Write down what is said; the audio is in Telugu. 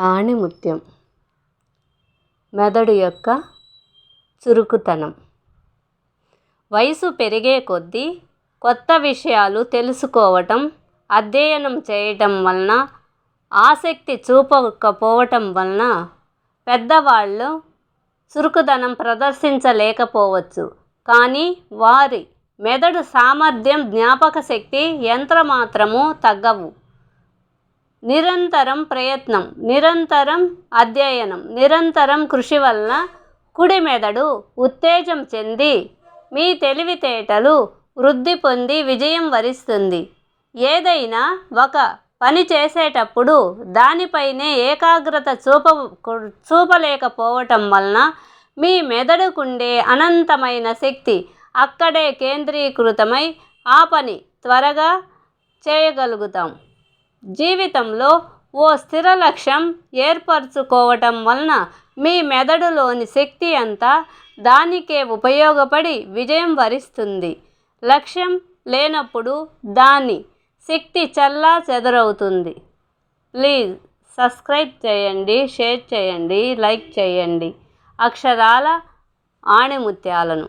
ఆణిముత్యం. మెదడు యొక్క చురుకుతనం. వయసు పెరిగే కొద్దీ కొత్త విషయాలు తెలుసుకోవటం అధ్యయనం చేయటం వలన ఆసక్తి చూపకపోవటం వలన పెద్దవాళ్ళు చురుకుదనం ప్రదర్శించలేకపోవచ్చు. కానీ వారి మెదడు సామర్థ్యం జ్ఞాపక శక్తి ఎంతమాత్రమూ తగ్గవు. నిరంతరం ప్రయత్నం నిరంతరం అధ్యయనం నిరంతరం కృషి వలన కుడి మెదడు ఉత్తేజం చెంది మీ తెలివితేటలు వృద్ధి పొంది విజయం వరిస్తుంది. ఏదైనా ఒక పని చేసేటప్పుడు దానిపైనే ఏకాగ్రత చూప చూపలేకపోవటం వలన మీ మెదడుకుండే అనంతమైన శక్తి అక్కడే కేంద్రీకృతమై ఆ పని త్వరగా చేయగలుగుతాం. జీవితంలో ఓ స్థిర లక్ష్యం ఏర్పరచుకోవటం వలన మీ మెదడులోని శక్తి అంతా దానికే ఉపయోగపడి విజయం వరిస్తుంది. లక్ష్యం లేనప్పుడు దాని శక్తి చల్లా చెదరవుతుంది. ప్లీజ్ సబ్స్క్రైబ్ చేయండి షేర్ చేయండి లైక్ చేయండి. అక్షరాల ఆణిముత్యాలను.